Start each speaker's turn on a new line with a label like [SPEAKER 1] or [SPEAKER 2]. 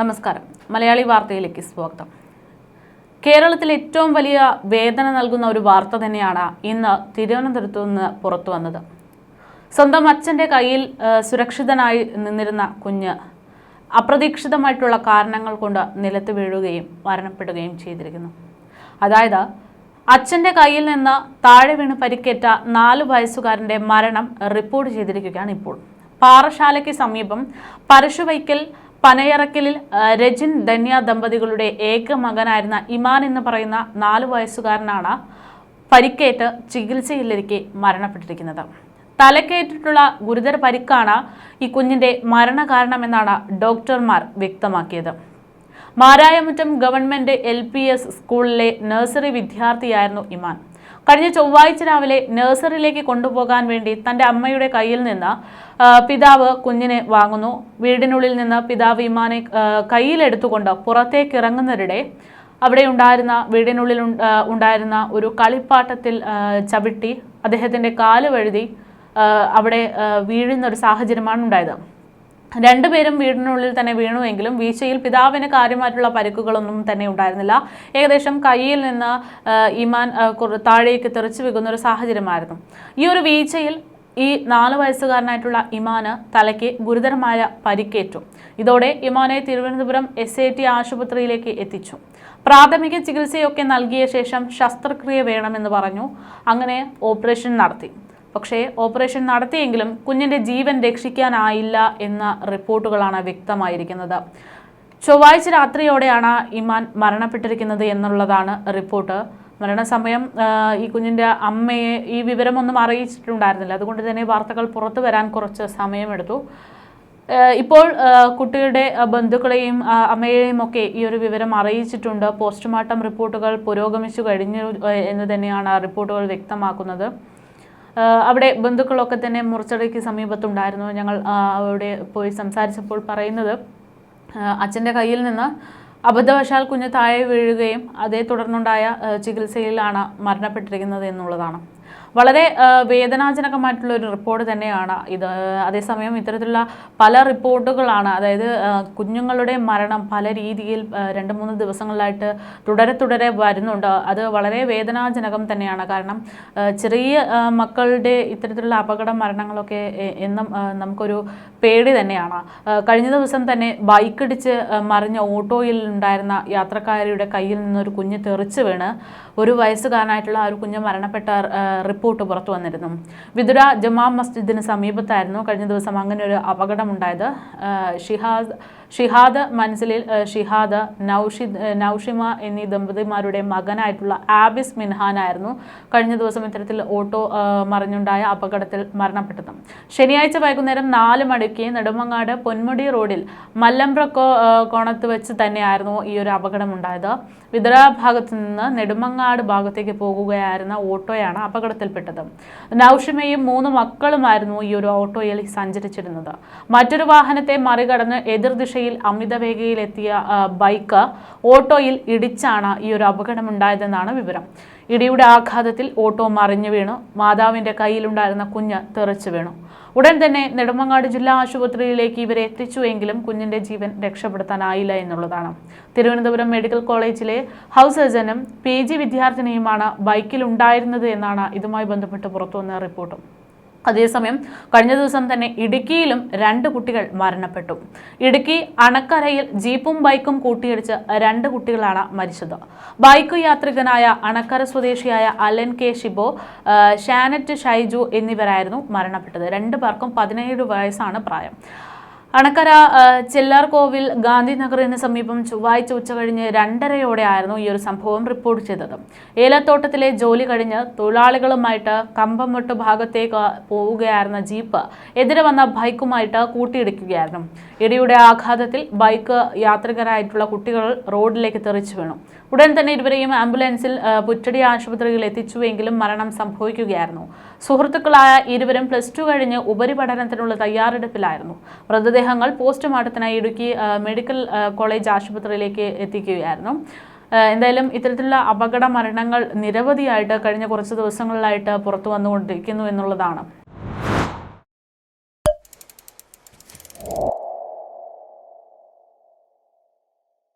[SPEAKER 1] നമസ്കാരം. മലയാളി വാർത്തയിലേക്ക് സ്വാഗതം. കേരളത്തിൽ ഏറ്റവും വലിയ വേദന നൽകുന്ന ഒരു വാർത്ത തന്നെയാണ് ഇന്ന് തിരുവനന്തപുരത്തു നിന്ന് പുറത്തു വന്നത്. സ്വന്തം അച്ഛന്റെ കയ്യിൽ സുരക്ഷിതനായി നിന്നിരുന്ന കുഞ്ഞ് അപ്രതീക്ഷിതമായിട്ടുള്ള കാരണങ്ങൾ കൊണ്ട് നിലത്ത് വീഴുകയും മരണപ്പെടുകയും ചെയ്തിരിക്കുന്നു. അതായത് അച്ഛന്റെ കയ്യിൽ നിന്ന് താഴെ വീണ് പരിക്കേറ്റ നാല് വയസ്സുകാരന്റെ മരണം റിപ്പോർട്ട് ചെയ്തിരിക്കുകയാണ് ഇപ്പോൾ. പാറശാലയ്ക്ക് സമീപം പരശുവൈക്കൽ പനയറക്കലിൽ രജിൻ ധന്യ ദമ്പതികളുടെ ഏക മകനായിരുന്ന ഇമാൻ എന്ന് പറയുന്ന നാല് വയസ്സുകാരനാണ് പരിക്കേറ്റ് ചികിത്സയിലിരിക്കെ മരണപ്പെട്ടിരിക്കുന്നത്. തലക്കേറ്റിട്ടുള്ള ഗുരുതര പരിക്കാണ് ഈ കുഞ്ഞിന്റെ മരണകാരണമെന്നാണ് ഡോക്ടർമാർ വ്യക്തമാക്കിയത്. മാരായമുറ്റം ഗവൺമെന്റ് എൽ സ്കൂളിലെ നഴ്സറി വിദ്യാർത്ഥിയായിരുന്നു ഇമാൻ. കഴിഞ്ഞ ചൊവ്വാഴ്ച രാവിലെ നഴ്സറിയിലേക്ക് കൊണ്ടുപോകാൻ വേണ്ടി തന്റെ അമ്മയുടെ കയ്യിൽ നിന്ന് പിതാവ് കുഞ്ഞിനെ വാങ്ങുന്നു. വീടിനുള്ളിൽ നിന്ന് പിതാവ് ഇമാനെ കയ്യിലെടുത്തുകൊണ്ട് പുറത്തേക്ക് ഇറങ്ങുന്നതിനിടെ അവിടെ ഉണ്ടായിരുന്ന വീടിനുള്ളിൽ ഉണ്ടായിരുന്ന ഒരു കളിപ്പാട്ടത്തിൽ ചവിട്ടി അദ്ദേഹത്തിന്റെ കാൽ വഴുതി അവിടെ വീഴുന്ന ഒരു സാഹചര്യമാണ് ഉണ്ടായത്. രണ്ടുപേരും വീടിനുള്ളിൽ തന്നെ വീണുവെങ്കിലും വീഴ്ചയിൽ പിതാവിന് കാര്യമായിട്ടുള്ള പരിക്കുകളൊന്നും തന്നെ ഉണ്ടായിരുന്നില്ല. ഏകദേശം കയ്യിൽ നിന്ന് ഇമാൻ താഴേക്ക് തെറിച്ചു വീകുന്ന ഒരു സാഹചര്യമായിരുന്നു. ഈ ഒരു വീഴ്ചയിൽ ഈ നാല് വയസ്സുകാരനായിട്ടുള്ള ഇമാന് തലയ്ക്ക് ഗുരുതരമായ പരിക്കേറ്റു. ഇതോടെ ഇമാനെ തിരുവനന്തപുരം എസ് ഐ ടി ആശുപത്രിയിലേക്ക് എത്തിച്ചു. പ്രാഥമിക ചികിത്സയൊക്കെ നൽകിയ ശേഷം ശസ്ത്രക്രിയ വേണമെന്ന് പറഞ്ഞു. അങ്ങനെ ഓപ്പറേഷൻ നടത്തി. പക്ഷേ ഓപ്പറേഷൻ നടത്തിയെങ്കിലും കുഞ്ഞിന്റെ ജീവൻ രക്ഷിക്കാനായില്ല എന്ന റിപ്പോർട്ടുകളാണ് വ്യക്തമായിരിക്കുന്നത്. ചൊവ്വാഴ്ച രാത്രിയോടെയാണ് ഇമാൻ മരണപ്പെട്ടിരിക്കുന്നത് എന്നുള്ളതാണ് റിപ്പോർട്ട്. മരണസമയം ഈ കുഞ്ഞിന്റെ അമ്മയെ ഈ വിവരമൊന്നും അറിയിച്ചിട്ടുണ്ടായിരുന്നില്ല. അതുകൊണ്ട് തന്നെ വാർത്തകൾ പുറത്തു വരാൻ കുറച്ച് സമയമെടുത്തു. ഇപ്പോൾ കുട്ടിയുടെ ബന്ധുക്കളെയും അമ്മയെയും ഒക്കെ ഈ ഒരു വിവരം അറിയിച്ചിട്ടുണ്ട്. പോസ്റ്റ്മോർട്ടം റിപ്പോർട്ടുകൾ പുരോഗമിച്ചു കഴിഞ്ഞു എന്ന് തന്നെയാണ് റിപ്പോർട്ടുകൾ വ്യക്തമാക്കുന്നത്. അവിടെ ബന്ധുക്കളൊക്കെ തന്നെ മുറിച്ചടയ്ക്ക് സമീപത്തുണ്ടായിരുന്നു. ഞങ്ങൾ അവിടെ പോയി സംസാരിച്ചപ്പോൾ പറയുന്നത് അച്ഛന്റെ കയ്യിൽ നിന്ന് അബദ്ധവശാൽ കുഞ്ഞ് താഴെ വീഴുകയും അതേ തുടർന്നുണ്ടായ ചികിത്സയിലാണ് മരണപ്പെട്ടിരിക്കുന്നത് എന്നുള്ളതാണ്. വളരെ വേദനാജനകമായിട്ടുള്ള ഒരു റിപ്പോർട്ട് തന്നെയാണ് ഇത്. അതേസമയം ഇത്തരത്തിലുള്ള പല റിപ്പോർട്ടുകളാണ് അതായത് കുഞ്ഞുങ്ങളുടെ മരണം പല രീതിയിൽ രണ്ട് മൂന്ന് ദിവസങ്ങളിലായിട്ട് തുടരെ തുടരെ വരുന്നുണ്ട്. അത് വളരെ വേദനാജനകം തന്നെയാണ്. കാരണം ചെറിയ മക്കളുടെ ഇത്തരത്തിലുള്ള അപകട മരണങ്ങളൊക്കെ എന്നും നമുക്കൊരു പേടി തന്നെയാണ്. കഴിഞ്ഞ ദിവസം തന്നെ ബൈക്കിടിച്ച് മറിഞ്ഞ ഓട്ടോയിൽ ഉണ്ടായിരുന്ന യാത്രക്കാരിയുടെ കയ്യിൽ നിന്നൊരു കുഞ്ഞ് തെറിച്ച് വീണ് ഒരു വയസ്സുകാരനായിട്ടുള്ള ആ ഒരു കുഞ്ഞ് മരണപ്പെട്ട റിപ്പോർട്ട് പുറത്തു വന്നിരുന്നു. വിതുര ജമാ മസ്ജിദിന് സമീപത്തായിരുന്നു കഴിഞ്ഞ ദിവസം അങ്ങനെ ഒരു അപകടമുണ്ടായത്. ഏഹ് ഷിഹാദ് ഏഹ് ഷിഹാദ് നൌഷി നൌഷിമ എന്നീ ദമ്പതിമാരുടെ മകനായിട്ടുള്ള ആബിസ് മിൻഹാനായിരുന്നു കഴിഞ്ഞ ദിവസം ഇത്തരത്തിൽ ഓട്ടോ മറിഞ്ഞുണ്ടായ അപകടത്തിൽ മരണപ്പെട്ടത്. ശനിയാഴ്ച വൈകുന്നേരം നാല് മണിക്ക് നെടുമങ്ങാട് പൊന്മുടി റോഡിൽ മല്ലമ്പ്രക്കോ ഏഹ് കോണത്ത് വെച്ച് തന്നെയായിരുന്നു ഈ ഒരു അപകടമുണ്ടായത്. വിതര ഭാഗത്ത് നിന്ന് നെടുമങ്ങാട് ഭാഗത്തേക്ക് പോകുകയായിരുന്ന ഓട്ടോയാണ് അപകടത്തിൽപ്പെട്ടത്. നൌഷിമയും മൂന്ന് മക്കളുമായിരുന്നു ഈ ഒരു ഓട്ടോയിൽ സഞ്ചരിച്ചിരുന്നത്. മറ്റൊരു വാഹനത്തെ മറികടന്ന് എതിർദിശയിൽ അമിതവേഗയിലെത്തിയ എത്തിയ ബൈക്ക് ഓട്ടോയിൽ ഇടിച്ചാണ് ഈ ഒരു അപകടമുണ്ടായതെന്നാണ് വിവരം. ഇടിയുടെ ആഘാതത്തിൽ ഓട്ടോ മറിഞ്ഞു വീണു. മാതാവിന്റെ കയ്യിലുണ്ടായിരുന്ന കുഞ്ഞ് തെറിച്ചു വീണു. ഉടൻ തന്നെ നെടുമങ്ങാട് ജില്ലാ ആശുപത്രിയിലേക്ക് ഇവരെ എത്തിച്ചുവെങ്കിലും കുഞ്ഞിന്റെ ജീവൻ രക്ഷപ്പെടുത്താനായില്ല എന്നുള്ളതാണ്. തിരുവനന്തപുരം മെഡിക്കൽ കോളേജിലെ ഹൗസ് സർജനും പി ജി വിദ്യാർത്ഥിനിയുമാണ് ബൈക്കിൽ ഉണ്ടായിരുന്നത് എന്നാണ് ഇതുമായി ബന്ധപ്പെട്ട് പുറത്തുവന്ന റിപ്പോർട്ടും. അതേസമയം കഴിഞ്ഞ ദിവസം തന്നെ ഇടുക്കിയിലും രണ്ട് കുട്ടികൾ മരണപ്പെട്ടു. ഇടുക്കി അണക്കരയിൽ ജീപ്പും ബൈക്കും കൂട്ടിയിടിച്ച് രണ്ട് കുട്ടികളാണ് മരിച്ചത്. ബൈക്ക് യാത്രികനായ അണക്കര സ്വദേശിയായ അലൻ കെ ഷിബോ ഷാനറ്റ് ഷൈജു എന്നിവരായിരുന്നു മരണപ്പെട്ടത്. രണ്ടു പേർക്കും പതിനേഴ് വയസ്സാണ് പ്രായം. അണക്കര കോവിൽ ചെല്ലാർകോവിൽ ഗാന്ധിനഗറിന് സമീപം ചൊവ്വാഴ്ച രണ്ടരയോടെ ആയിരുന്നു ഈ ഒരു സംഭവം റിപ്പോർട്ട് ചെയ്തത്. ഏലത്തോട്ടത്തിലെ ജോലി കഴിഞ്ഞ് തൊഴിലാളികളുമായിട്ട് കമ്പംവെട്ട് ഭാഗത്തേക്ക് പോവുകയായിരുന്ന ജീപ്പ് എതിരെ വന്ന ബൈക്കുമായിട്ട് കൂട്ടിയിടിക്കുകയായിരുന്നു. ഇടിയുടെ ആഘാതത്തിൽ ബൈക്ക് യാത്രികരായിട്ടുള്ള കുട്ടികൾ റോഡിലേക്ക് തെറിച്ചു വീണു. ഉടൻ തന്നെ ഇരുവരെയും ആംബുലൻസിൽ പുറ്റടി ആശുപത്രിയിൽ എത്തിച്ചുവെങ്കിലും മരണം സംഭവിക്കുകയായിരുന്നു. സുഹൃത്തുക്കളായ ഇരുവരും പ്ലസ് ടു കഴിഞ്ഞ് ഉപരിപഠനത്തിനുള്ള തയ്യാറെടുപ്പിലായിരുന്നു. മൃതദേഹങ്ങൾ പോസ്റ്റ്മോർട്ടത്തിനായി ഇടുക്കി മെഡിക്കൽ കോളേജ് ആശുപത്രിയിലേക്ക് എത്തിക്കുകയായിരുന്നു. എന്തായാലും ഇത്തരത്തിലുള്ള അപകട മരണങ്ങൾ നിരവധിയായിട്ട് കഴിഞ്ഞ കുറച്ച് ദിവസങ്ങളിലായിട്ട് പുറത്തു വന്നുകൊണ്ടിരിക്കുന്നു എന്നുള്ളതാണ്.